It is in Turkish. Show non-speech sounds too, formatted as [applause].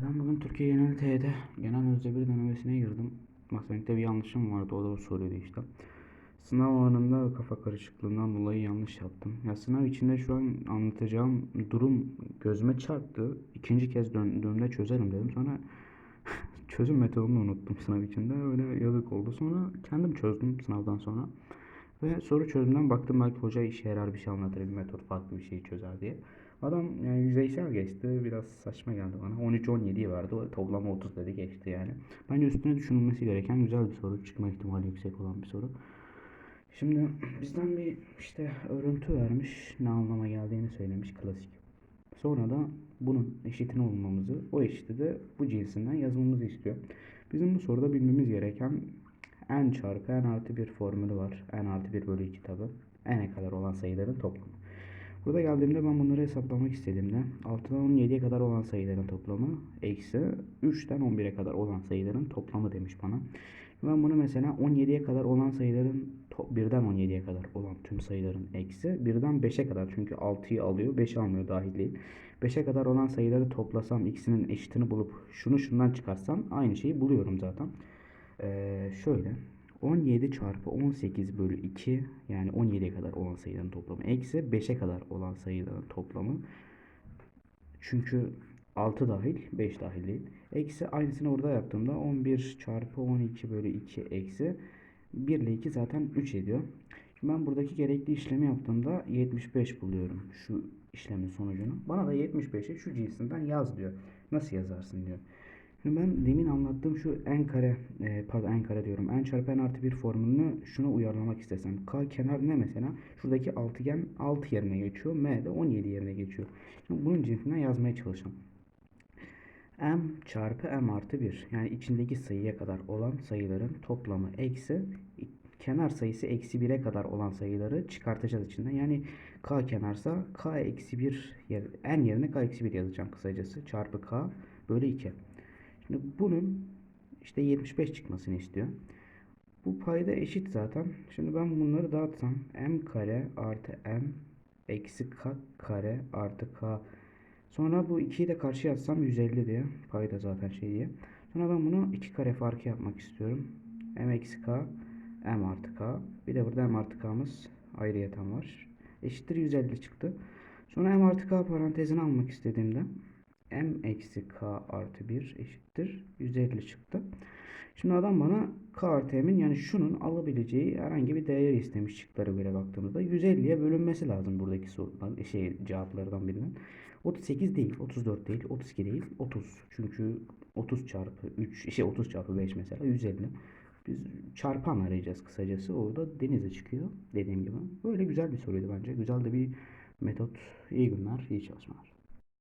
Selam bugün Türkiye Genel TYT Genel Özde bir denemesine girdim. Matematikte bir yanlışım vardı o da o soruydu işte. Sınav anında kafa karışıklığından dolayı yanlış yaptım. Ya sınav içinde şu an anlatacağım durum gözüme çarptı. İkinci kez döndüğümde çözerim dedim. Sonra [laughs] çözüm metodunu unuttum sınav içinde. Öyle yazık oldu. Sonra kendim çözdüm sınavdan sonra. Ve soru çözümden baktım belki hoca işe yarar bir şey anlatır, bir metot farklı bir şey çözer diye. Adam yani yüzeysel geçti. Biraz saçma geldi bana. 13-17'yi verdi. O Toplam 30 dedi geçti yani. Bence üstüne düşünülmesi gereken güzel bir soru. Çıkma ihtimali yüksek olan bir soru. Şimdi bizden bir işte örüntü vermiş. Ne anlama geldiğini söylemiş klasik. Sonra da bunun eşitini olmamızı, o eşiti de bu cinsinden yazmamızı istiyor. Bizim bu soruda bilmemiz gereken n çarpı n artı 1 formülü var. n artı 1 bölü 2 tabi. n'e kadar olan sayıların toplamı. Burada geldiğimde ben bunları hesaplamak istediğimde 6'dan 17'ye kadar olan sayıların toplamı eksi 3'ten 11'e kadar olan sayıların toplamı demiş bana. Ben bunu mesela 17'ye kadar olan sayıların 1'den 17'ye kadar olan tüm sayıların eksi 1'den 5'e kadar çünkü 6'yı alıyor 5'i almıyor dahil değil. 5'e kadar olan sayıları toplasam ikisinin eşitini bulup şunu şundan çıkarsam aynı şeyi buluyorum zaten. Ee, şöyle 17 çarpı 18 bölü 2 yani 17'ye kadar olan sayıların toplamı eksi 5'e kadar olan sayıların toplamı çünkü 6 dahil 5 dahil değil. Eksi aynısını orada yaptığımda 11 çarpı 12 bölü 2 eksi 1 ile 2 zaten 3 ediyor. Şimdi ben buradaki gerekli işlemi yaptığımda 75 buluyorum şu işlemin sonucunu. Bana da 75'i şu cinsinden yaz diyor. Nasıl yazarsın diyor. Şimdi ben demin anlattığım şu n kare e, pardon n kare diyorum. n çarpı n artı 1 formülünü şuna uyarlamak istesem. K kenar ne mesela? Şuradaki altıgen 6 yerine geçiyor. M de 17 yerine geçiyor. Şimdi bunun cinsinden yazmaya çalışalım. m çarpı m artı 1 yani içindeki sayıya kadar olan sayıların toplamı eksi kenar sayısı eksi 1'e kadar olan sayıları çıkartacağız içinden. Yani k kenarsa k eksi 1 yer, n yerine k eksi 1 yazacağım kısacası. Çarpı k bölü 2. Şimdi bunun işte 75 çıkmasını istiyor. Bu payda eşit zaten. Şimdi ben bunları dağıtsam m kare artı m eksi k kare artı k. Sonra bu 2'yi de karşıya atsam 150 diye. Payda zaten şey diye. Sonra ben bunu 2 kare farkı yapmak istiyorum. m eksi k m artı k. Bir de burada m artı k'mız ayrıyeten var. Eşittir 150 çıktı. Sonra m artı k parantezini almak istediğimde m eksi k artı 1 eşittir 150 çıktı. Şimdi adam bana k artı m'in yani şunun alabileceği herhangi bir değer istemiş şıklara göre baktığımızda 150'ye bölünmesi lazım buradaki sorudan şey cevaplardan birinin. 38 değil, 34 değil, 32 değil, 30. Çünkü 30 çarpı 3, şey 30 çarpı 5 mesela 150. Biz çarpan arayacağız kısacası. Orada denize çıkıyor dediğim gibi. Böyle güzel bir soruydu bence. Güzel de bir metot. İyi günler, iyi çalışmalar.